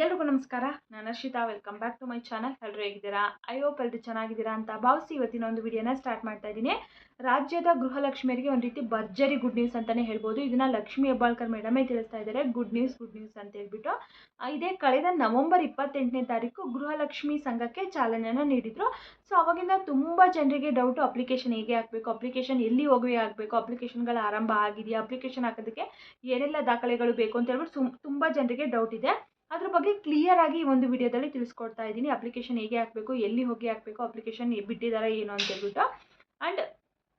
ಎಲ್ರಿಗೂ ನಮಸ್ಕಾರ. ನಾನು Arshita. Welcome back to my channel ಎಲ್ಲರೂ ಹೇಗಿದ್ದೀರಾ? ಐ ಹೋಪ್ ಎಲ್ಲರೂ ಚೆನ್ನಾಗಿದ್ದೀರಾ ಅಂತ ಭಾವಿಸಿ ಇವತ್ತಿನ ಒಂದು ವಿಡಿಯೋನ ಸ್ಟಾರ್ಟ್ ಮಾಡ್ತಾ ಇದ್ದೀನಿ. ರಾಜ್ಯದ ಗೃಹಲಕ್ಷ್ಮಿಯರಿಗೆ ಒಂದು ರೀತಿ ಭರ್ಜರಿ ಗುಡ್ ನ್ಯೂಸ್ ಅಂತಲೇ ಹೇಳ್ಬೋದು. ಇದನ್ನ ಲಕ್ಷ್ಮಿ ಹೆಬ್ಬಾಳ್ಕರ್ ಮೇಡಮೇ ತಿಳಿಸ್ತಾ ಇದ್ದಾರೆ. ಗುಡ್ ನ್ಯೂಸ್ ಗುಡ್ ನ್ಯೂಸ್ ಅಂತ ಹೇಳ್ಬಿಟ್ಟು. ಇದೇ ಕಳೆದ ನವೆಂಬರ್ ಇಪ್ಪತ್ತೆಂಟನೇ ತಾರೀಕು ಗೃಹಲಕ್ಷ್ಮಿ ಸಂಘಕ್ಕೆ ಚಾಲನೆಯನ್ನು ನೀಡಿದರು. ಸೊ ಅವಾಗಿಂದ ತುಂಬ ಜನರಿಗೆ ಡೌಟು ಅಪ್ಲಿಕೇಶನ್ ಹೇಗೆ ಹಾಕಬೇಕು ಅಪ್ಲಿಕೇಶನ್ ಎಲ್ಲಿ ಹೋಗಿ ಹಾಕಬೇಕು ಅಪ್ಲಿಕೇಶನ್ಗಳ ಆರಂಭ ಆಗಿದೆಯಾ ಅಪ್ಲಿಕೇಶನ್ ಹಾಕೋದಕ್ಕೆ ಏನೆಲ್ಲ ದಾಖಲೆಗಳು ಬೇಕು ಅಂತ ಹೇಳ್ಬಿಟ್ಟು ಸುಮ್, ತುಂಬ ಜನರಿಗೆ ಡೌಟ್ ಇದೆ. ಅದ್ರ ಬಗ್ಗೆ ಕ್ಲಿಯರ್ ಆಗಿ ಈ ಒಂದು ವಿಡಿಯೋದಲ್ಲಿ ತಿಳಿಸ್ಕೊಡ್ತಾ ಇದ್ದೀನಿ. ಅಪ್ಲಿಕೇಶನ್ ಹೇಗೆ ಹಾಕಬೇಕು, ಎಲ್ಲಿ ಹೋಗಿ ಹಾಕಬೇಕು ಅಪ್ಲಿಕೇಶನ್ ಬಿಟ್ಟಿದ್ದಾರೆ ಏನು ಅಂತ ಹೇಳ್ಬಿಟ್ಟು. ಆ್ಯಂಡ್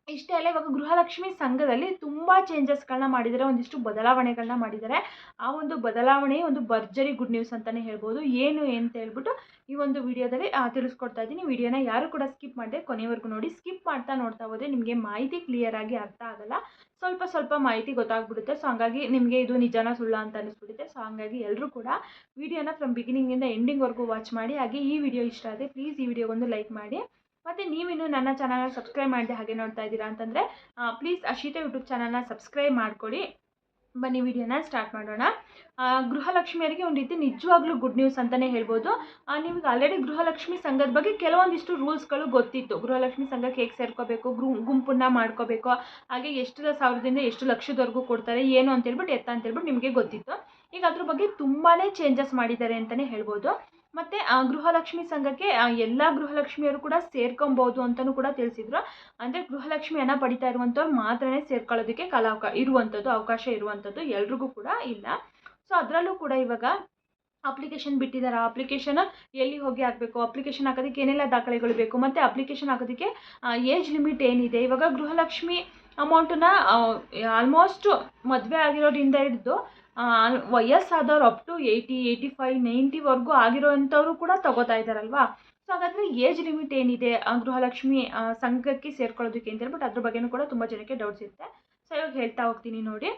ಇಷ್ಟೇ ಅಲ್ಲ, ಇವಾಗ ಗೃಹಲಕ್ಷ್ಮಿ ಸಂಘದಲ್ಲಿ ತುಂಬ ಚೇಂಜಸ್ಗಳನ್ನ ಮಾಡಿದ್ದಾರೆ, ಒಂದಿಷ್ಟು ಬದಲಾವಣೆಗಳನ್ನ ಮಾಡಿದ್ದಾರೆ. ಆ ಒಂದು ಬದಲಾವಣೆ, ಒಂದು ಭರ್ಜರಿ ಗುಡ್ ನ್ಯೂಸ್ ಅಂತಲೇ ಹೇಳ್ಬೋದು. ಏನು ಅಂತ ಹೇಳ್ಬಿಟ್ಟು ಈ ಒಂದು ವಿಡಿಯೋದಲ್ಲಿ ತಿಳಿಸ್ಕೊಡ್ತಾ ಇದ್ದೀನಿ. ವಿಡಿಯೋನ ಯಾರು ಕೂಡ ಸ್ಕಿಪ್ ಮಾಡಿದೆ, ಕೊನೆವರೆಗೂ ನೋಡಿ. ಸ್ಕಿಪ್ ಮಾಡ್ತಾ ನೋಡ್ತಾ ಹೋದರೆ ನಿಮಗೆ ಮಾಹಿತಿ ಕ್ಲಿಯರ್ ಆಗಿ ಅರ್ಥ ಆಗಲ್ಲ. ಸ್ವಲ್ಪ ಸ್ವಲ್ಪ ಮಾಹಿತಿ ಗೊತ್ತಾಗ್ಬಿಡುತ್ತೆ. ಸೊ ಹಂಗಾಗಿ ನಿಮಗೆ ಇದು ನಿಜಾನ ಸುಳ್ಳ ಅಂತ ಅನಿಸ್ಬಿಡುತ್ತೆ. ಸೊ ಹಂಗಾಗಿ ಎಲ್ಲರೂ ಕೂಡ ವಿಡಿಯೋನ ಫ್ರಮ್ ಬಿಗಿನಿಂಗಿಂದ ಎಂಡಿಂಗ್ವರೆಗೂ ವಾಚ್ ಮಾಡಿ. ಹಾಗೆ ಈ ವಿಡಿಯೋ ಇಷ್ಟ ಆದರೆ ಪ್ಲೀಸ್ ಈ ವಿಡಿಯೋಗೊಂದು ಲೈಕ್ ಮಾಡಿ. ಮತ್ತು ನೀವಿನ್ನೂ ನನ್ನ ಚಾನಲ್ನ ಸಬ್ಸ್ಕ್ರೈಬ್ ಮಾಡಿದೆ ಹಾಗೆ ನೋಡ್ತಾ ಇದ್ದೀರಾ ಅಂತಂದರೆ ಪ್ಲೀಸ್ ಅಶೀತ ಯೂಟ್ಯೂಬ್ ಚಾನಲ್ನ ಸಬ್ಸ್ಕ್ರೈಬ್ ಮಾಡ್ಕೊಳ್ಳಿ ಬನ್ನಿ ವಿಡಿಯೋನ ಸ್ಟಾರ್ಟ್ ಮಾಡೋಣ. ಗೃಹಲಕ್ಷ್ಮಿಯರಿಗೆ ಒಂದು ರೀತಿ ನಿಜವಾಗ್ಲೂ ಗುಡ್ ನ್ಯೂಸ್ ಅಂತಲೇ ಹೇಳ್ಬೋದು. ನಿಮ್ಗೆ ಆಲ್ರೆಡಿ ಗೃಹಲಕ್ಷ್ಮಿ ಸಂಘದ ಬಗ್ಗೆ ಕೆಲವೊಂದಿಷ್ಟು ರೂಲ್ಸ್ಗಳು ಗೊತ್ತಿತ್ತು. ಗೃಹಲಕ್ಷ್ಮಿ ಸಂಘಕ್ಕೆ ಹೇಗೆ ಸೇರ್ಕೋಬೇಕು, ಗೃ, ಗುಂಪನ್ನ ಮಾಡ್ಕೋಬೇಕು, ಹಾಗೆ ಎಷ್ಟು ಸಾವಿರದಿಂದ ಎಷ್ಟು ಲಕ್ಷದವರೆಗೂ ಕೊಡ್ತಾರೆ, ಏನು ಅಂತ ಹೇಳ್ಬಿಟ್ಟು, ಎತ್ತ ಅಂತ ಹೇಳ್ಬಿಟ್ಟು ನಿಮಗೆ ಗೊತ್ತಿತ್ತು. ಈಗ ಅದ್ರ ಬಗ್ಗೆ ತುಂಬಾ ಚೇಂಜಸ್ ಮಾಡಿದ್ದಾರೆ ಅಂತಲೇ ಹೇಳ್ಬೋದು. ಮತ್ತು ಗೃಹಲಕ್ಷ್ಮಿ ಸಂಘಕ್ಕೆ ಎಲ್ಲ ಗೃಹಲಕ್ಷ್ಮಿಯರು ಕೂಡ ಸೇರ್ಕೊಬೋದು ಅಂತಲೂ ಕೂಡ ತಿಳಿಸಿದ್ರು. ಅಂದರೆ ಗೃಹಲಕ್ಷ್ಮಿ ಹಣ ಪಡಿತಾ ಇರುವಂಥವ್ರು ಮಾತ್ರನೇ ಸೇರ್ಕೊಳ್ಳೋದಕ್ಕೆ ಕಲಾವಕ, ಇರುವಂಥದ್ದು, ಅವಕಾಶ ಇರುವಂಥದ್ದು ಎಲ್ರಿಗೂ ಕೂಡ ಇಲ್ಲ. ಸೊ ಅದರಲ್ಲೂ ಕೂಡ ಇವಾಗ ಅಪ್ಲಿಕೇಶನ್ ಬಿಟ್ಟಿದ್ದಾರೆ ಅಪ್ಲಿಕೇಶನ್ ಎಲ್ಲಿ ಹೋಗಿ ಹಾಕಬೇಕು? ಅಪ್ಲಿಕೇಶನ್ ಹಾಕೋದಕ್ಕೆ ಏನೆಲ್ಲ ದಾಖಲೆಗಳು ಬೇಕು? ಮತ್ತು ಅಪ್ಲಿಕೇಶನ್ ಹಾಕೋದಕ್ಕೆ ಏಜ್ ಲಿಮಿಟ್ ಏನಿದೆ? ಇವಾಗ ಗೃಹಲಕ್ಷ್ಮಿ ಅಮೌಂಟನ್ನ ಆಲ್ಮೋಸ್ಟ್ ಮದುವೆ ಆಗಿರೋದ್ರಿಂದ ಹಿಡಿದು ವಯಸ್ಸಾದವ್ರು up to eighty eighty five ನೈಂಟಿವರೆಗೂ ಆಗಿರೋವಂಥವ್ರು ಕೂಡ ತಗೋತಾ ಇದ್ದಾರಲ್ವಾ ಸೊ ಹಾಗಾದರೆ ಏಜ್ ಲಿಮಿಟ್ ಏನಿದೆ? ಗೃಹಲಕ್ಷ್ಮಿ ಸಂಘಕ್ಕೆ ಸೇರ್ಕೊಳ್ಳೋದಕ್ಕೆ ಅಂತ ಹೇಳ್ಬಿಟ್ಟು ಅದ್ರ ಬಗ್ಗೆನೂ ಕೂಡ ತುಂಬ ಜನಕ್ಕೆ ಡೌಟ್ಸ್ ಇರುತ್ತೆ. ಸೊ ಇವಾಗ ಹೇಳ್ತಾ ಹೋಗ್ತೀನಿ ನೋಡಿ.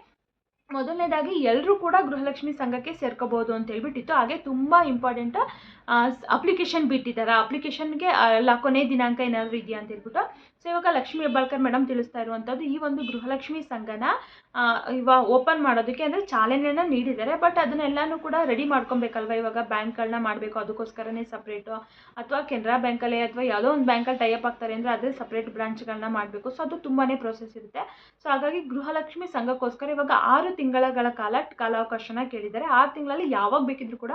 ಮೊದಲನೇದಾಗಿ ಎಲ್ಲರೂ ಕೂಡ ಗೃಹಲಕ್ಷ್ಮಿ ಸಂಘಕ್ಕೆ ಸೇರ್ಕೋಬೋದು ಅಂತ ಹೇಳ್ಬಿಟ್ಟಿತ್ತು. ಹಾಗೆ ತುಂಬ ಇಂಪಾರ್ಟೆಂಟ್ ಅಪ್ಲಿಕೇಶನ್ ಬಿಟ್ಟಿದ್ದಾರೆ. ಅಪ್ಲಿಕೇಶನ್ಗೆ ಎಲ್ಲ ಕೊನೆ ದಿನಾಂಕ ಏನಾದರೂ ಇದೆಯಾ ಅಂತ ಹೇಳ್ಬಿಟ್ಟು. ಸೊ ಇವಾಗ ಲಕ್ಷ್ಮಿ ಹೆಬ್ಬಾಳ್ಕರ್ ಮೇಡಮ್ ತಿಳಿಸ್ತಾ ಇರುವಂಥದ್ದು ಈ ಒಂದು ಗೃಹಲಕ್ಷ್ಮಿ ಸಂಘನ ಆ, ಇವಾಗ ಓಪನ್ ಮಾಡೋದಕ್ಕೆ ಅಂದರೆ ಚಾಲನೆಯನ್ನು ನೀಡಿದ್ದಾರೆ. ಬಟ್ ಅದನ್ನೆಲ್ಲನೂ ಕೂಡ ರೆಡಿ ಮಾಡ್ಕೊಬೇಕಲ್ವಾ? ಇವಾಗ ಬ್ಯಾಂಕ್ಗಳನ್ನ ಮಾಡಬೇಕು. ಅದಕ್ಕೋಸ್ಕರನೇ ಸಪ್ರೇಟು ಅಥವಾ ಕೆನರಾ ಬ್ಯಾಂಕಲ್ಲೇ ಅಥವಾ ಯಾವುದೋ ಒಂದು ಬ್ಯಾಂಕಲ್ಲಿ ಟೈಅಪ್ ಆಗ್ತಾರೆ ಅಂದರೆ ಅದೇ ಸಪ್ರೇಟ್ ಬ್ರಾಂಚ್ಗಳನ್ನ ಮಾಡಬೇಕು. ಸೊ ಅದು ತುಂಬಾ ಪ್ರೋಸೆಸ್ ಇರುತ್ತೆ. ಸೊ ಹಾಗಾಗಿ ಗೃಹಲಕ್ಷ್ಮಿ ಸಂಘಕ್ಕೋಸ್ಕರ ಇವಾಗ ಆರು ತಿಂಗಳ ಕಾಲ ಕಾಲಾವಕಾಶನ ಕೇಳಿದ್ದಾರೆ. ಆರು ತಿಂಗಳಲ್ಲಿ ಯಾವಾಗ ಬೇಕಿದ್ರೂ ಕೂಡ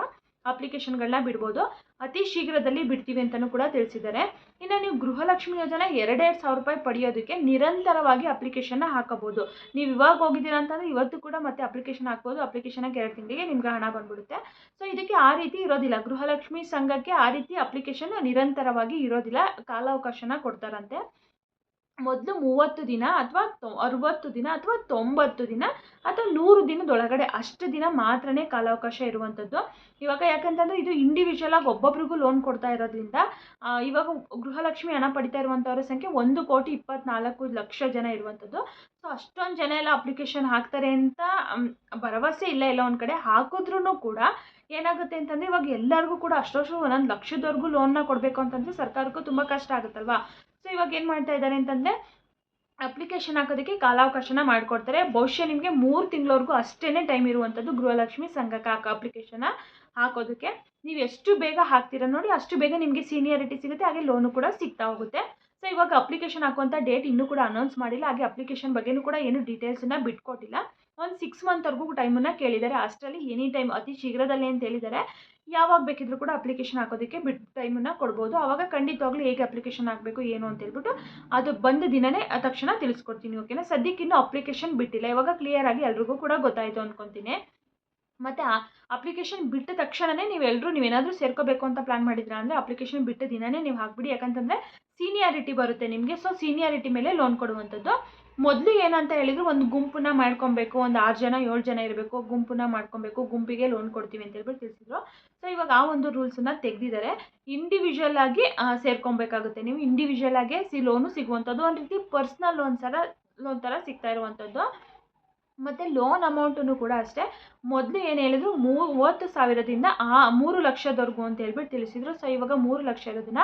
ಅಪ್ಲಿಕೇಶನ್ಗಳನ್ನ ಬಿಡ್ಬೋದು. ಅತಿ ಶೀಘ್ರದಲ್ಲಿ ಬಿಡ್ತೀವಿ ಅಂತಲೂ ಕೂಡ ತಿಳಿಸಿದ್ದಾರೆ. ಇನ್ನು ನೀವು ಗೃಹಲಕ್ಷ್ಮಿ ಯೋಜನೆ ಎರಡೆರಡು ಸಾವಿರ ರೂಪಾಯಿ ಪಡೆಯೋದಕ್ಕೆ ನಿರಂತರವಾಗಿ ಅಪ್ಲಿಕೇಶನ್ನ ಹಾಕಬಹುದು. ನೀವು ಇವಾಗ ಹೋಗಿದ್ದೀರಾ ಅಂತಂದರೆ ಇವತ್ತು ಕೂಡ ಮತ್ತೆ ಅಪ್ಲಿಕೇಶನ್ ಹಾಕ್ಬೋದು. ಅಪ್ಲಿಕೇಶನ್ಗೆ ಎರಡು ತಿಂಗಳಿಗೆ ನಿಮ್ಗೆ ಹಣ ಬಂದ್ಬಿಡುತ್ತೆ. ಸೊ, ಇದಕ್ಕೆ ಆ ರೀತಿ ಇರೋದಿಲ್ಲ. ಗೃಹಲಕ್ಷ್ಮಿ ಸಂಘಕ್ಕೆ ಆ ರೀತಿ ಅಪ್ಲಿಕೇಶನ್ ನಿರಂತರವಾಗಿ ಇರೋದಿಲ್ಲ. ಕಾಲಾವಕಾಶನ ಕೊಡ್ತಾರಂತೆ. ಮೊದಲು ಮೂವತ್ತು ದಿನ ಅಥವಾ ತೊ, ಅರುವತ್ತು ದಿನ ಅಥವಾ ತೊಂಬತ್ತು ದಿನ ಅಥವಾ ನೂರು ದಿನದೊಳಗಡೆ ಅಷ್ಟು ದಿನ ಮಾತ್ರನೇ ಕಾಲಾವಕಾಶ ಇರುವಂಥದ್ದು. ಇವಾಗ ಯಾಕಂತಂದರೆ ಇದು ಇಂಡಿವಿಜುವಲ್ ಆಗಿ ಒಬ್ಬೊಬ್ರಿಗೂ ಲೋನ್ ಕೊಡ್ತಾ ಇರೋದ್ರಿಂದ ಇವಾಗ ಗೃಹಲಕ್ಷ್ಮಿ ಹಣ ಪಡಿತಾ ಇರುವಂಥವ್ರ ಸಂಖ್ಯೆ ಒಂದು ಕೋಟಿ ಇಪ್ಪತ್ನಾಲ್ಕು ಲಕ್ಷ ಜನ ಇರುವಂಥದ್ದು. ಸೊ ಅಷ್ಟೊಂದು ಜನ ಎಲ್ಲ ಅಪ್ಲಿಕೇಶನ್ ಹಾಕ್ತಾರೆ ಅಂತ ಭರವಸೆ ಇಲ್ಲ ಎಲ್ಲ ಒಂದು ಕಡೆ. ಹಾಕಿದ್ರೂ ಕೂಡ ಏನಾಗುತ್ತೆ ಅಂತಂದರೆ ಇವಾಗ ಎಲ್ಲರಿಗೂ ಕೂಡ ಅಷ್ಟೊಷ್ಟು ಒಂದೊಂದು ಲಕ್ಷದವರೆಗೂ ಲೋನ್ನ ಕೊಡಬೇಕು ಅಂತಂದರೆ ಸರ್ಕಾರಕ್ಕೂ ತುಂಬ ಕಷ್ಟ ಆಗುತ್ತಲ್ವಾ? ಸೊ ಇವಾಗ ಏನು ಮಾಡ್ತಾ ಇದ್ದಾರೆ ಅಂತಂದರೆ ಅಪ್ಲಿಕೇಶನ್ ಹಾಕೋದಕ್ಕೆ ಕಾಲಾವಕಾಶನ ಮಾಡಿಕೊಡ್ತಾರೆ. ಬಹುಶಃ ನಿಮಗೆ ಮೂರು ತಿಂಗಳವರೆಗೂ ಅಷ್ಟೇ ಟೈಮ್ ಇರುವಂಥದ್ದು ಗೃಹಲಕ್ಷ್ಮಿ ಸಂಘಕ್ಕೆ ಹಾಕೋ ಅಪ್ಲಿಕೇಶನ್ನ ಹಾಕೋದಕ್ಕೆ. ನೀವು ಎಷ್ಟು ಬೇಗ ಹಾಕ್ತೀರ ನೋಡಿ, ಅಷ್ಟು ಬೇಗ ನಿಮಗೆ ಸೀನಿಯಾರಿಟಿ ಸಿಗುತ್ತೆ, ಹಾಗೆ ಲೋನು ಕೂಡ ಸಿಗ್ತಾ ಹೋಗುತ್ತೆ. ಸೊ ಇವಾಗ ಅಪ್ಲಿಕೇಶನ್ ಹಾಕುವಂಥ ಡೇಟ್ ಇನ್ನೂ ಕೂಡ ಅನೌನ್ಸ್ ಮಾಡಿಲ್ಲ. ಹಾಗೆ ಅಪ್ಲಿಕೇಶನ್ ಬಗ್ಗೆನೂ ಕೂಡ ಏನು ಡೀಟೇಲ್ಸನ್ನು ಬಿಟ್ಕೊಟ್ಟಿಲ್ಲ. ಒಂದು ಸಿಕ್ಸ್ ಮಂತ್ವರೆಗೂ ಟೈಮನ್ನು ಕೇಳಿದ್ದಾರೆ. ಅಷ್ಟರಲ್ಲಿ ಎನಿ ಟೈಮ್ ಅತಿ ಶೀಘ್ರದಲ್ಲಿ ಅಂತ ಹೇಳಿದ್ದಾರೆ. ಯಾವಾಗ ಬೇಕಿದ್ರೂ ಕೂಡ ಅಪ್ಲಿಕೇಶನ್ ಹಾಕೋದಕ್ಕೆ ಬಿಟ್ಟು ಟೈಮನ್ನು ಕೊಡ್ಬೋದು. ಆವಾಗ ಖಂಡಿತವಾಗ್ಲೂ ಹೇಗೆ ಅಪ್ಲಿಕೇಶನ್ ಹಾಕಬೇಕು, ಏನು ಅಂತ ಹೇಳ್ಬಿಟ್ಟು ಅದು ಬಂದ ದಿನನೇ ತಕ್ಷಣ ತಿಳಿಸ್ಕೊಡ್ತೀನಿ ಓಕೆನಾ ಸದ್ಯಕ್ಕೆ ಇನ್ನೂ ಅಪ್ಲಿಕೇಶನ್ ಬಿಟ್ಟಿಲ್ಲ. ಇವಾಗ ಕ್ಲಿಯರ್ ಆಗಿ ಎಲ್ರಿಗೂ ಕೂಡ ಗೊತ್ತಾಯಿತು ಅಂದ್ಕೊತೀನಿ ಮತ್ತು ಅಪ್ಲಿಕೇಶನ್ ಬಿಟ್ಟ ತಕ್ಷಣವೇ ನೀವೆಲ್ಲರೂ ನೀವೇನಾದರೂ ಸೇರ್ಕೋಬೇಕು ಅಂತ ಪ್ಲ್ಯಾನ್ ಮಾಡಿದ್ರೆ ಅಂದರೆ ಅಪ್ಲಿಕೇಶನ್ ಬಿಟ್ಟ ದಿನನೇ ನೀವು ಹಾಕ್ಬಿಡಿ. ಯಾಕಂತಂದರೆ ಸೀನಿಯಾರಿಟಿ ಬರುತ್ತೆ ನಿಮಗೆ. ಸೊ ಸೀನಿಯಾರಿಟಿ ಮೇಲೆ ಲೋನ್ ಕೊಡುವಂಥದ್ದು. ಮೊದಲು ಏನಂತ ಹೇಳಿದ್ರು, ಒಂದು ಗುಂಪನ್ನ ಮಾಡ್ಕೊಬೇಕು, ಒಂದು ಆರು ಜನ, ಏಳು ಜನ ಇರಬೇಕು, ಗುಂಪನ್ನ ಮಾಡ್ಕೊಬೇಕು, ಗುಂಪಿಗೆ ಲೋನ್ ಕೊಡ್ತೀವಿ ಅಂತ ಹೇಳ್ಬಿಟ್ಟು ತಿಳಿಸಿದ್ರು. ಸೊ ಇವಾಗ ಆ ಒಂದು ರೂಲ್ಸನ್ನು ತೆಗೆದಿದ್ದಾರೆ. ಇಂಡಿವಿಜುವಲ್ ಆಗಿ ಸೇರ್ಕೊಬೇಕಾಗುತ್ತೆ. ನೀವು ಇಂಡಿವಿಜುವಲ್ ಆಗಿ ಸಿ ಲೋನು ಸಿಗುವಂಥದ್ದು. ಒಂದು ರೀತಿ ಪರ್ಸ್ನಲ್ ಲೋನ್ ಥರ ಲೋನ್ ಥರ ಸಿಗ್ತಾ ಇರುವಂಥದ್ದು. ಮತ್ತು ಲೋನ್ ಅಮೌಂಟನ್ನು ಕೂಡ ಅಷ್ಟೇ. ಮೊದಲು ಏನು ಹೇಳಿದ್ರು ಮೂವತ್ತು ಸಾವಿರದಿಂದ ಆ ಮೂರು ಲಕ್ಷದವರೆಗೂ ಅಂತ ಹೇಳ್ಬಿಟ್ಟು ತಿಳಿಸಿದ್ರು. ಸೊ ಇವಾಗ ಮೂರು ಲಕ್ಷ ಇರೋದನ್ನ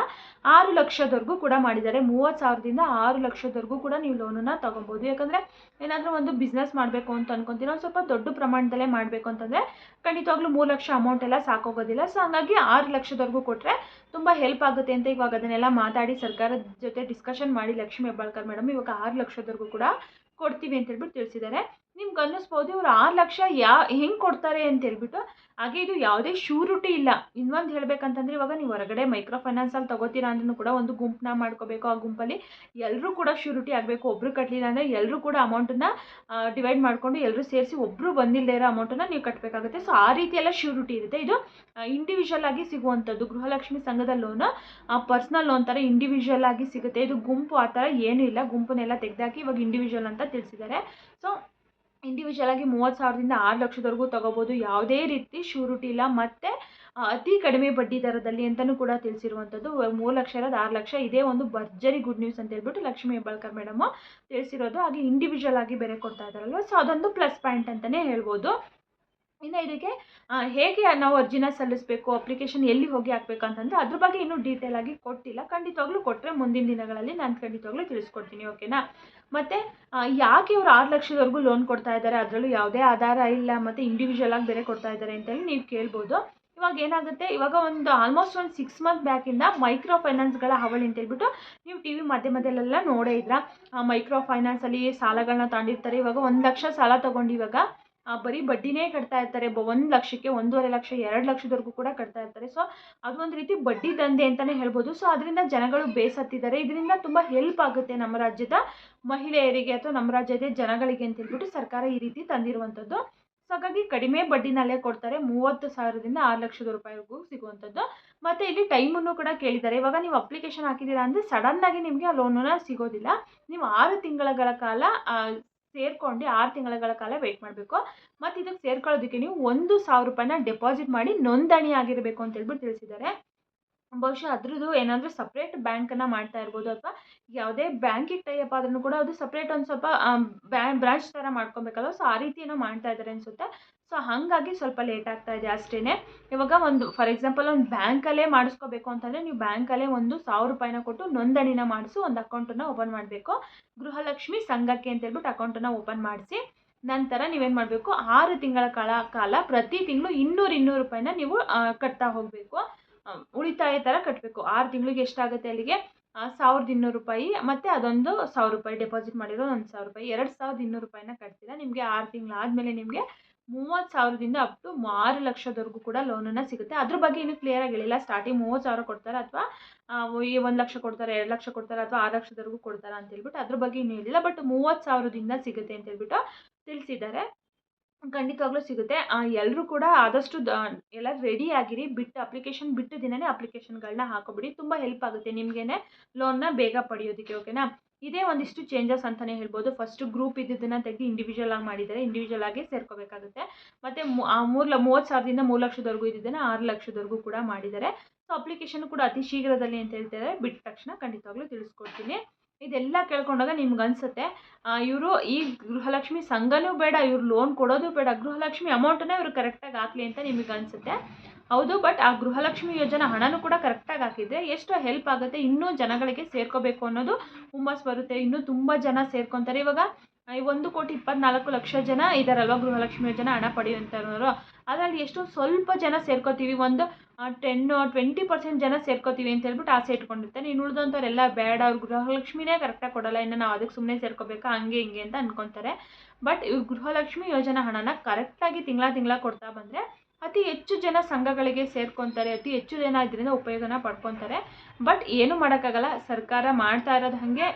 ಆರು ಲಕ್ಷದವರೆಗೂ ಕೂಡ ಮಾಡಿದ್ದಾರೆ. ಮೂವತ್ತು ಸಾವಿರದಿಂದ ಆರು ಲಕ್ಷದವರೆಗೂ ಕೂಡ ನೀವು ಲೋನನ್ನು ತೊಗೊಬೋದು. ಯಾಕಂದರೆ ಏನಾದರೂ ಒಂದು ಬಿಸ್ನೆಸ್ ಮಾಡಬೇಕು ಅಂತ ಅನ್ಕೊತೀರ, ಒಂದು ಸ್ವಲ್ಪ ದೊಡ್ಡ ಪ್ರಮಾಣದಲ್ಲೇ ಮಾಡಬೇಕು ಅಂತಂದರೆ ಖಂಡಿತವಾಗ್ಲೂ ಮೂರು ಲಕ್ಷ ಅಮೌಂಟ್ ಎಲ್ಲ ಸಾಕೋಗೋದಿಲ್ಲ. ಸೊ ಹಂಗಾಗಿ ಆರು ಲಕ್ಷದವರೆಗೂ ಕೊಟ್ಟರೆ ತುಂಬ ಹೆಲ್ಪ್ ಆಗುತ್ತೆ ಅಂತ ಇವಾಗ ಅದನ್ನೆಲ್ಲ ಮಾತಾಡಿ ಸರ್ಕಾರದ ಜೊತೆ ಡಿಸ್ಕಷನ್ ಮಾಡಿ ಲಕ್ಷ್ಮೀ ಹೆಬ್ಬಾಳ್ಕರ್ ಮೇಡಮ್ ಇವಾಗ ಆರು ಲಕ್ಷದವರೆಗೂ ಕೂಡ ಕೊಡ್ತೀವಿ ಅಂತ ಹೇಳ್ಬಿಟ್ಟು ತಿಳಿಸಿದ್ದಾರೆ. ನಿಮ್ಗೆ ಅನ್ನಿಸ್ಬೋದು, ಇವ್ರು ಆರು ಲಕ್ಷ ಯಾ, ಹೆಂಗೆ ಕೊಡ್ತಾರೆ ಅಂತ ಹೇಳ್ಬಿಟ್ಟು, ಹಾಗೆ ಇದು ಯಾವುದೇ ಶೂರಿಟಿ ಇಲ್ಲ. ಇನ್ನೊಂದು ಹೇಳಬೇಕಂತಂದ್ರೆ ಇವಾಗ ನೀವು ಹೊರಗಡೆ ಮೈಕ್ರೋ ಫೈನಾನ್ಸಲ್ಲಿ ತಗೋತೀರಾ ಅಂದ್ರೂ ಕೂಡ ಒಂದು ಗುಂಪನ್ನ ಮಾಡ್ಕೋಬೇಕು ಆ ಗುಂಪಲ್ಲಿ. ಎಲ್ಲರೂ ಕೂಡ ಶೂರಿಟಿ ಆಗಬೇಕು ಒಬ್ಬರು ಕಟ್ಟಲಿಲ್ಲ ಅಂದರೆ ಎಲ್ಲರೂ ಕೂಡ ಅಮೌಂಟನ್ನು ಡಿವೈಡ್ ಮಾಡಿಕೊಂಡು ಎಲ್ಲರೂ ಸೇರಿಸಿ ಒಬ್ಬರು ಬಂದಿಲ್ಲದೆ ಇರೋ ಅಮೌಂಟನ್ನು ನೀವು ಕಟ್ಟಬೇಕಾಗುತ್ತೆ ಸೊ, ಆ ರೀತಿ ಎಲ್ಲ ಶ್ಯೂರಿಟಿ ಇರುತ್ತೆ. ಇದು ಇಂಡಿವಿಜುವಲ್ ಆಗಿ ಸಿಗುವಂಥದ್ದು. ಗೃಹಲಕ್ಷ್ಮಿ ಸಂಘದ ಲೋನು ಪರ್ಸ್ನಲ್ ಲೋನ್ ಥರ ಇಂಡಿವಿಜುವಲ್ ಆಗಿ ಸಿಗುತ್ತೆ. ಇದು ಗುಂಪು ಆ ಥರ ಏನೂ ಇಲ್ಲ ಗುಂಪನ್ನೆಲ್ಲ ತೆಗೆದಾಕಿ ಇವಾಗ ಇಂಡಿವಿಜುವಲ್ ಅಂತ ತಿಳಿಸಿದ್ದಾರೆ. ಸೊ ಇಂಡಿವಿಜುವಲ್ ಆಗಿ ಮೂವತ್ತು ಸಾವಿರದಿಂದ ಆರು ಲಕ್ಷದವರೆಗೂ ತಗೋಬೋದು. ಯಾವುದೇ ರೀತಿ ಶ್ಯೂರಿಟಿ ಇಲ್ಲ. ಮತ್ತು ಅತಿ ಕಡಿಮೆ ಬಡ್ಡಿ ದರದಲ್ಲಿ ಅಂತಲೂ ಕೂಡ ತಿಳಿಸಿರುವಂಥದ್ದು. ಮೂರು ಲಕ್ಷ ಇರೋದು ಆರು ಲಕ್ಷ. ಇದೇ ಒಂದು ಭರ್ಜರಿ ಗುಡ್ ನ್ಯೂಸ್ ಅಂತ ಹೇಳ್ಬಿಟ್ಟು ಲಕ್ಷ್ಮೀ ಹೆಬ್ಬಾಳ್ಕರ್ ಮೇಡಮ್ ತಿಳಿಸಿರೋದು. ಹಾಗೆ ಇಂಡಿವಿಜುವಲ್ ಆಗಿ ಬೇರೆ ಕೊಡ್ತಾ ಇದ್ದಾರಲ್ವ? ಸೊ, ಅದೊಂದು ಪ್ಲಸ್ ಪಾಯಿಂಟ್ ಅಂತಲೇ ಹೇಳ್ಬೋದು. ಇನ್ನು ಇದಕ್ಕೆ ಹೇಗೆ ನಾವು ಅರ್ಜಿನ ಸಲ್ಲಿಸಬೇಕು ಅಪ್ಲಿಕೇಶನ್ ಎಲ್ಲಿ ಹೋಗಿ ಹಾಕ್ಬೇಕು ಅಂತಂದರೆ ಅದ್ರ ಬಗ್ಗೆ ಇನ್ನೂ ಡೀಟೇಲ್ ಆಗಿ ಕೊಟ್ಟಿಲ್ಲ. ಖಂಡಿತವಾಗ್ಲೂ ಕೊಟ್ಟರೆ ಮುಂದಿನ ದಿನಗಳಲ್ಲಿ ನಾನು ಖಂಡಿತವಾಗ್ಲೂ ತಿಳಿಸ್ಕೊಡ್ತೀನಿ ಓಕೆನಾ ಮತ್ತು ಯಾಕೆ ಇವರು ಆರು ಲಕ್ಷದವರೆಗೂ ಲೋನ್ ಕೊಡ್ತಾ ಇದ್ದಾರೆ? ಅದರಲ್ಲೂ ಯಾವುದೇ ಆಧಾರ ಇಲ್ಲ, ಮತ್ತು ಇಂಡಿವಿಜುವಲ್ ಆಗಿ ಬೇರೆ ಕೊಡ್ತಾ ಇದ್ದಾರೆ ಅಂತೇಳಿ ನೀವು ಕೇಳ್ಬೋದು. ಇವಾಗ ಏನಾಗುತ್ತೆ? ಇವಾಗ ಒಂದು ಆಲ್ಮೋಸ್ಟ್ ಒಂದು ಸಿಕ್ಸ್ ಮಂತ್ ಬ್ಯಾಕಿಂದ ಮೈಕ್ರೋ ಫೈನಾನ್ಸ್ಗಳ ಹಾವಳಿ ಅಂತ ಹೇಳ್ಬಿಟ್ಟು ನೀವು ಟಿ ವಿ ಮಾಧ್ಯಮದಲ್ಲೆಲ್ಲ ನೋಡೇ ಇದ್ರ. ಮೈಕ್ರೋ ಫೈನಾನ್ಸಲ್ಲಿ ಸಾಲಗಳನ್ನ ತಗೊಂಡಿರ್ತಾರೆ ಇವಾಗ ಒಂದು ಲಕ್ಷ ಸಾಲ ತೊಗೊಂಡು ಇವಾಗ ಬರೀ ಬಡ್ಡಿನೇ ಕಟ್ತಾ ಇರ್ತಾರೆ. ಬ ಒಂದು ಲಕ್ಷಕ್ಕೆ ಒಂದೂವರೆ ಲಕ್ಷ, ಎರಡು ಲಕ್ಷದವರೆಗೂ ಕೂಡ ಕಟ್ತಾ ಇರ್ತಾರೆ. ಸೊ ಅದು ಒಂದು ರೀತಿ ಬಡ್ಡಿ ದಂಧೆ ಅಂತಲೇ ಹೇಳ್ಬೋದು. ಸೊ ಅದರಿಂದ ಜನಗಳು ಬೇಸತ್ತಿದ್ದಾರೆ. ಇದರಿಂದ ತುಂಬ ಹೆಲ್ಪ್ ಆಗುತ್ತೆ ನಮ್ಮ ರಾಜ್ಯದ ಮಹಿಳೆಯರಿಗೆ ಅಥವಾ ನಮ್ಮ ರಾಜ್ಯದ ಜನಗಳಿಗೆ ಅಂತ ಹೇಳ್ಬಿಟ್ಟು ಸರ್ಕಾರ ಈ ರೀತಿ ತಂದಿರುವಂಥದ್ದು. ಸೊ ಹಾಗಾಗಿ ಕಡಿಮೆ ಬಡ್ಡಿನಲ್ಲೇ ಕೊಡ್ತಾರೆ. ಮೂವತ್ತು ಸಾವಿರದಿಂದ ಆರು ಲಕ್ಷದ ರೂಪಾಯಿವರೆಗೂ ಸಿಗುವಂಥದ್ದು. ಮತ್ತು ಇಲ್ಲಿ ಟೈಮನ್ನು ಕೂಡ ಕೇಳಿದ್ದಾರೆ. ಇವಾಗ ನೀವು ಅಪ್ಲಿಕೇಶನ್ ಹಾಕಿದ್ದೀರಾ ಅಂದರೆ ಸಡನ್ನಾಗಿ ನಿಮಗೆ ಆ ಲೋನನ್ನು ಸಿಗೋದಿಲ್ಲ. ನೀವು ಆರು ತಿಂಗಳ ಕಾಲ ಸೇರ್ಕೊಂಡು ಆರು ತಿಂಗಳ ಕಾಲ ವೆಯ್ಟ್ ಮಾಡಬೇಕು. ಮತ್ತು ಇದಕ್ಕೆ ಸೇರ್ಕೊಳ್ಳೋದಕ್ಕೆ ನೀವು ಒಂದು ಸಾವಿರ ರೂಪಾಯಿನ ಡೆಪಾಸಿಟ್ ಮಾಡಿ ನೋಂದಣಿ ಆಗಿರಬೇಕು ಅಂತ ಹೇಳ್ಬಿಟ್ಟು ತಿಳಿಸಿದ್ದಾರೆ. ಬಹುಶಃ ಅದ್ರದ್ದು ಏನಾದರೂ ಸಪ್ರೇಟ್ ಬ್ಯಾಂಕನ್ನು ಮಾಡ್ತಾ ಇರ್ಬೋದು ಅಥವಾ ಯಾವುದೇ ಬ್ಯಾಂಕಿಗೆ ಟೈಅಪ್ ಆದ್ರೂ ಕೂಡ ಅದು ಸಪ್ರೇಟ್ ಒಂದು ಸ್ವಲ್ಪ ಬ್ರಾಂಚ್ ಥರ ಮಾಡ್ಕೊಬೇಕಲ್ವ? ಸೊ ಆ ರೀತಿ ಏನೋ ಮಾಡ್ತಾ ಇದ್ದಾರೆ ಅನಿಸುತ್ತೆ. ಸೊ ಹಾಗಾಗಿ ಸ್ವಲ್ಪ ಲೇಟ್ ಆಗ್ತಾ ಇದೆ ಅಷ್ಟೇ ಇವಾಗ ಒಂದು ಫಾರ್ ಎಕ್ಸಾಂಪಲ್ ಒಂದು ಬ್ಯಾಂಕಲ್ಲೇ ಮಾಡಿಸ್ಕೋಬೇಕು ಅಂತಂದರೆ ನೀವು ಬ್ಯಾಂಕಲ್ಲೇ ಒಂದು ಸಾವಿರ ರೂಪಾಯಿನ ಕೊಟ್ಟು ನೋಂದಣಿನ ಮಾಡಿಸಿ ಒಂದು ಅಕೌಂಟನ್ನು ಓಪನ್ ಮಾಡಬೇಕು. ಗೃಹಲಕ್ಷ್ಮಿ ಸಂಘಕ್ಕೆ ಅಂತ ಹೇಳ್ಬಿಟ್ಟು ಅಕೌಂಟನ್ನು ಓಪನ್ ಮಾಡಿಸಿ, ನಂತರ ನೀವೇನು ಮಾಡಬೇಕು? ಆರು ತಿಂಗಳ ಕಾಲ ಕಾಲ ಪ್ರತಿ ತಿಂಗಳು ಇನ್ನೂರು ಇನ್ನೂರು ರೂಪಾಯಿನ ನೀವು ಕಟ್ತಾ ಹೋಗಬೇಕು. ಉಳಿತಾಯ ಥರ ಕಟ್ಟಬೇಕು ಆರು ತಿಂಗಳಿಗೆ ಎಷ್ಟಾಗುತ್ತೆ ಅಲ್ಲಿಗೆ? ಸಾವಿರದ ಇನ್ನೂರು ರೂಪಾಯಿ. ಮತ್ತು ಅದೊಂದು ಸಾವಿರ ರೂಪಾಯಿ ಡೆಪಾಸಿಟ್ ಮಾಡಿರೋ ಒಂದು ಸಾವಿರ ರೂಪಾಯಿ. ಎರಡು ಸಾವಿರದ ಇನ್ನೂರು ರೂಪಾಯಿನ ಕಟ್ತೀರಾ? ನಿಮಗೆ ಆರು ತಿಂಗಳು ಆದಮೇಲೆ ನಿಮಗೆ ಮೂವತ್ತು ಸಾವಿರದಿಂದ ಅಪ್ ಟು ಆರು ಲಕ್ಷದವರೆಗೂ ಕೂಡ ಲೋನನ್ನು ಸಿಗುತ್ತೆ. ಅದ್ರ ಬಗ್ಗೆ ಇನ್ನೂ ಕ್ಲಿಯರಾಗಿ ಹೇಳಿಲ್ಲ. ಸ್ಟಾರ್ಟಿಂಗ್ ಮೂವತ್ತು ಸಾವಿರ ಕೊಡ್ತಾರೆ ಅಥವಾ ಒಂದು ಲಕ್ಷ ಕೊಡ್ತಾರೆ, ಎರಡು ಲಕ್ಷ ಕೊಡ್ತಾರೆ ಅಥವಾ ಆರು ಲಕ್ಷದವರೆಗೂ ಕೊಡ್ತಾರೆ ಅಂತ ಹೇಳ್ಬಿಟ್ಟು ಅದ್ರ ಬಗ್ಗೆ ಇನ್ನೂ ಹೇಳಿಲ್ಲ. ಬಟ್ ಮೂವತ್ತು ಸಾವಿರದಿಂದ ಸಿಗುತ್ತೆ ಅಂತ ಹೇಳ್ಬಿಟ್ಟು ತಿಳಿಸಿದ್ದಾರೆ. ಖಂಡಿತವಾಗ್ಲೂ ಸಿಗುತ್ತೆ. ಎಲ್ಲರೂ ಕೂಡ ಆದಷ್ಟು ಎಲ್ಲ ರೆಡಿ ಆಗಿರಿ. ಬಿಟ್ಟು ಅಪ್ಲಿಕೇಶನ್ ಬಿಟ್ಟು ದಿನವೇ ಅಪ್ಲಿಕೇಶನ್ಗಳನ್ನ ಹಾಕೋಬಿಡಿ. ತುಂಬ ಹೆಲ್ಪ್ ಆಗುತ್ತೆ ನಿಮಗೇನೆ. ಲೋನ್ನ ಬೇಗ ಪಡೆಯೋದಕ್ಕೆ ಓಕೆನಾ ಇದೇ ಒಂದಿಷ್ಟು ಚೇಂಜಸ್ ಅಂತಲೇ ಹೇಳ್ಬೋದು. ಫಸ್ಟು ಗ್ರೂಪ್ ಇದ್ದಿದ್ದನ್ನು ತೆಗೆದು ಇಂಡಿವಿಜುವಲ್ ಆಗಿ ಮಾಡಿದರೆ ಇಂಡಿವಿಜುವಲ್ ಆಗಿ ಸೇರ್ಕೋಬೇಕಾಗುತ್ತೆ. ಮತ್ತು ಮೂರು ಲ ಮೂವತ್ತು ಸಾವಿರದಿಂದ ಮೂರು ಲಕ್ಷದವರೆಗೂ ಇದ್ದಿದ್ದನ್ನು ಆರು ಲಕ್ಷದವರೆಗೂ ಕೂಡ ಮಾಡಿದ್ದಾರೆ ಸೊ ಅಪ್ಲಿಕೇಶನ್ ಕೂಡ ಅತಿ ಶೀಘ್ರದಲ್ಲಿ ಅಂತ ಹೇಳ್ತಾರೆ. ಬಿಟ್ಟ ತಕ್ಷಣ ಖಂಡಿತವಾಗ್ಲೂ ತಿಳಿಸ್ಕೊಡ್ತೀನಿ. ಇದೆಲ್ಲ ಕೇಳ್ಕೊಂಡಾಗ ನಿಮ್ಗೆ ಅನಿಸುತ್ತೆ ಇವರು ಈ ಗೃಹಲಕ್ಷ್ಮಿ ಸಂಘನೂ ಬೇಡ, ಇವ್ರು ಲೋನ್ ಕೊಡೋದು ಬೇಡ, ಗೃಹಲಕ್ಷ್ಮಿ ಅಮೌಂಟನ್ನು ಇವರು ಕರೆಕ್ಟಾಗಿ ಹಾಕ್ಲಿ ಅಂತ ನಿಮಗೆ ಅನಿಸುತ್ತೆ. ಹೌದು ಬಟ್ ಆ ಗೃಹಲಕ್ಷ್ಮಿ ಯೋಜನೆ ಹಣನೂ ಕೂಡ ಕರೆಕ್ಟಾಗಿ ಹಾಕಿದರೆ ಎಷ್ಟು ಹೆಲ್ಪ್ ಆಗುತ್ತೆ, ಇನ್ನೂ ಜನಗಳಿಗೆ ಸೇರ್ಕೋಬೇಕು ಅನ್ನೋದು ಹುಮ್ಮಸ್ ಬರುತ್ತೆ, ಇನ್ನೂ ತುಂಬ ಜನ ಸೇರ್ಕೊತಾರೆ. ಇವಾಗ ಒಂದು ಕೋಟಿ ಇಪ್ಪತ್ನಾಲ್ಕು ಲಕ್ಷ ಜನ ಇದ್ದಾರಲ್ವ ಗೃಹಲಕ್ಷ್ಮಿ ಯೋಜನೆ ಹಣ ಪಡೆಯುವಂಥವ್ರು ಅದರಲ್ಲಿ ಎಷ್ಟು ಸ್ವಲ್ಪ ಜನ ಸೇರ್ಕೋತೀವಿ. ಒಂದು ಟೆನ್ ಟ್ವೆಂಟಿ ಪರ್ಸೆಂಟ್ ಜನ ಸೇರ್ಕೋತೀವಿ ಅಂತ ಹೇಳ್ಬಿಟ್ಟು ಆಸೆ ಇಟ್ಕೊಂಡಿರ್ತಾನೆ ಇನ್ನು ಉಳಿದಂಥವ್ರೆಲ್ಲ ಬೇಡ, ಅವ್ರು ಗೃಹಲಕ್ಷ್ಮಿನೇ ಕರೆಕ್ಟಾಗಿ ಕೊಡಲ್ಲ, ಇನ್ನು ನಾವು ಅದಕ್ಕೆ ಸುಮ್ಮನೆ ಸೇರ್ಕೋಬೇಕಾ, ಹಂಗೆ ಹಿಂಗೆ ಅಂತ ಅನ್ಕೊತಾರೆ. ಬಟ್ ಇವ್ರು ಗೃಹಲಕ್ಷ್ಮಿ ಯೋಜನಾ ಹಣನ ಕರೆಕ್ಟಾಗಿ ತಿಂಗಳ ತಿಂಗಳ ಕೊಡ್ತಾ ಬಂದರೆ ಅತಿ ಹೆಚ್ಚು ಜನ ಸಂಘಗಳಿಗೆ ಸೇರ್ಕೊತಾರೆ, ಅತಿ ಹೆಚ್ಚು ಜನ ಇದರಿಂದ ಉಪಯೋಗನ ಪಡ್ಕೊತಾರೆ. ಬಟ್ ಏನು ಮಾಡೋಕ್ಕಾಗಲ್ಲ, ಸರ್ಕಾರ ಮಾಡ್ತಾ ಇರೋದು ಹಾಗೆ.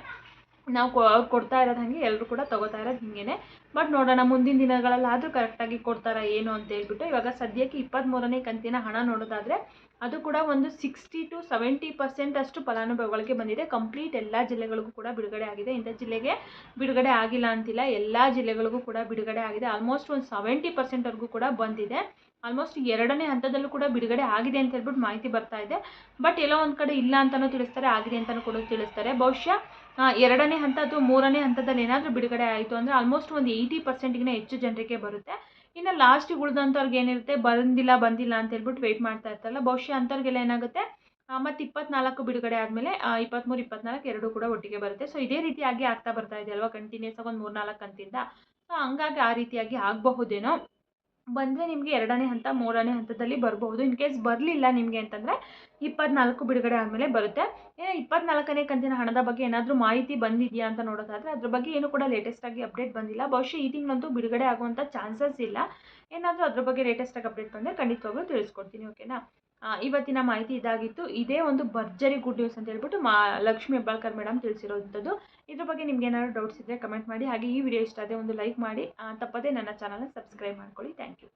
ನಾವು ಕೊ, ಅವ್ರು ಕೊಡ್ತಾ ಇರೋದು ಹಾಗೆ ಎಲ್ಲರೂ ಕೂಡ ತಗೋತಾ ಇರೋದು ಹಿಂಗೇನೆ. ಬಟ್ ನೋಡೋಣ ಮುಂದಿನ ದಿನಗಳಲ್ಲಿ ಆದರೂ ಕರೆಕ್ಟಾಗಿ ಕೊಡ್ತಾರಾ ಏನು ಅಂತ ಹೇಳ್ಬಿಟ್ಟು ಇವಾಗ ಸದ್ಯಕ್ಕೆ ಇಪ್ಪತ್ತ್ಮೂರನೇ ಕಂತಿನ ಹಣ ನೋಡೋದಾದರೆ ಅದು ಕೂಡ ಒಂದು ಸಿಕ್ಸ್ಟಿ ಟು ಸೆವೆಂಟಿ ಪರ್ಸೆಂಟ್ ಅಷ್ಟು ಫಲಾನುಭವಿಗಳಿಗೆ ಬಂದಿದೆ. ಕಂಪ್ಲೀಟ್ ಎಲ್ಲ ಜಿಲ್ಲೆಗಳಿಗೂ ಕೂಡ ಬಿಡುಗಡೆ ಆಗಿದೆ. ಇಂಥ ಜಿಲ್ಲೆಗೆ ಬಿಡುಗಡೆ ಆಗಿಲ್ಲ ಅಂತಿಲ್ಲ. ಎಲ್ಲ ಜಿಲ್ಲೆಗಳಿಗೂ ಕೂಡ ಬಿಡುಗಡೆ ಆಗಿದೆ. ಆಲ್ಮೋಸ್ಟ್ ಒಂದು ಸೆವೆಂಟಿ ಪರ್ಸೆಂಟ್ವರೆಗೂ ಕೂಡ ಬಂದಿದೆ. ಆಲ್ಮೋಸ್ಟ್ ಎರಡನೇ ಹಂತದಲ್ಲೂ ಕೂಡ ಬಿಡುಗಡೆ ಆಗಿದೆ ಅಂತ ಹೇಳ್ಬಿಟ್ಟು ಮಾಹಿತಿ ಬರ್ತಾ ಇದೆ. ಬಟ್ ಎಲ್ಲೋ ಒಂದು ಕಡೆ ಇಲ್ಲ ಅಂತಲೂ ತಿಳಿಸ್ತಾರೆ, ಆಗಿದೆ ಅಂತಲೂ ಕೂಡ ತಿಳಿಸ್ತಾರೆ. ಬಹುಶಃ ಎರಡನೇ ಹಂತ ಅಥವಾ ಮೂರನೇ ಹಂತದಲ್ಲಿ ಏನಾದರೂ ಬಿಡುಗಡೆ ಆಯಿತು ಅಂದರೆ ಆಲ್ಮೋಸ್ಟ್ ಒಂದು ಏಯ್ಟಿ ಪರ್ಸೆಂಟ್ಗಿನ ಹೆಚ್ಚು ಜನರಿಗೆ ಬರುತ್ತೆ. ಇನ್ನು ಲಾಸ್ಟಿಗೆ ಉಳಿದಂಥವ್ರಿಗೆ ಏನಿರುತ್ತೆ, ಬಂದಿಲ್ಲ ಬಂದಿಲ್ಲ ಅಂತ ಹೇಳ್ಬಿಟ್ಟು ವೆಯ್ಟ್ ಮಾಡ್ತಾ ಇರ್ತಲ್ಲ ಬಹುಶಃ ಅಂಥವ್ರಿಗೆಲ್ಲ ಏನಾಗುತ್ತೆ? ಮತ್ತು ಇಪ್ಪತ್ನಾಲ್ಕು ಬಿಡುಗಡೆ ಆದಮೇಲೆ ಇಪ್ಪತ್ತ್ಮೂರು ಇಪ್ಪತ್ನಾಲ್ಕು ಎರಡೂ ಕೂಡ ಒಟ್ಟಿಗೆ ಬರುತ್ತೆ. ಸೊ ಇದೇ ರೀತಿಯಾಗಿ ಆಗ್ತಾ ಬರ್ತಾ ಇದೆ ಅಲ್ವಾ ಕಂಟಿನ್ಯೂಸ್ ಆಗಿ ಒಂದು ಮೂರ್ನಾಲ್ಕು ಅಂತಿಂದ ಸೊ ಹಂಗಾಗಿ ಆ ರೀತಿಯಾಗಿ ಆಗಬಹುದೇನೋ? ಬಂದರೆ ನಿಮಗೆ ಎರಡನೇ ಹಂತ, ಮೂರನೇ ಹಂತದಲ್ಲಿ ಬರಬಹುದು. ಇನ್ ಕೇಸ್ ಬರಲಿಲ್ಲ ನಿಮಗೆ ಅಂತಂದರೆ ಇಪ್ಪತ್ನಾಲ್ಕು ಬಿಡುಗಡೆ ಆದಮೇಲೆ ಬರುತ್ತೆ. ಏನೋ ಇಪ್ಪತ್ನಾಲ್ಕನೇ ಕಂತಿನ ಹಣದ ಬಗ್ಗೆ ಏನಾದರೂ ಮಾಹಿತಿ ಬಂದಿದೆಯಾ ಅಂತ ನೋಡೋದಾದರೆ ಅದ್ರ ಬಗ್ಗೆ ಏನು ಕೂಡ ಲೇಟೆಸ್ಟಾಗಿ ಅಪ್ಡೇಟ್ ಬಂದಿಲ್ಲ. ಬಹುಶಃ ಈ ತಿಂಗಳಂತೂ ಬಿಡುಗಡೆ ಆಗುವಂಥ ಚಾನ್ಸಸ್ ಇಲ್ಲ. ಏನಾದರೂ ಅದ್ರ ಬಗ್ಗೆ ಲೇಟೆಸ್ಟಾಗಿ ಅಪ್ಡೇಟ್ ಬಂದರೆ ಖಂಡಿತವಾಗ್ಲೂ ತಿಳಿಸ್ಕೊಡ್ತೀನಿ ಓಕೆನಾ ಇವತ್ತಿನ ಮಾಹಿತಿ ಇದಾಗಿತ್ತು. ಇದೇ ಒಂದು ಭರ್ಜರಿ ಗುಡ್ ನ್ಯೂಸ್ ಅಂತ ಹೇಳ್ಬಿಟ್ಟು ಮಾ, ಲಕ್ಷ್ಮಿ ಹೆಬ್ಬಾಳ್ಕರ್ ಮೇಡಮ್ ತಿಳಿಸಿರೋಂಥದ್ದು. ಇದ್ರ ಬಗ್ಗೆ ನಿಮ್ಗೆ ಏನಾದರೂ ಡೌಟ್ಸ್ ಇದ್ದರೆ ಕಮೆಂಟ್ ಮಾಡಿ. ಹಾಗೆ ಈ ವಿಡಿಯೋ ಇಷ್ಟ ಆದರೆ ಒಂದು ಲೈಕ್ ಮಾಡಿ. ತಪ್ಪದೇ ನನ್ನ ಚಾನಲ್ನ ಸಬ್ಸ್ಕ್ರೈಬ್ ಮಾಡ್ಕೊಳ್ಳಿ. Thank you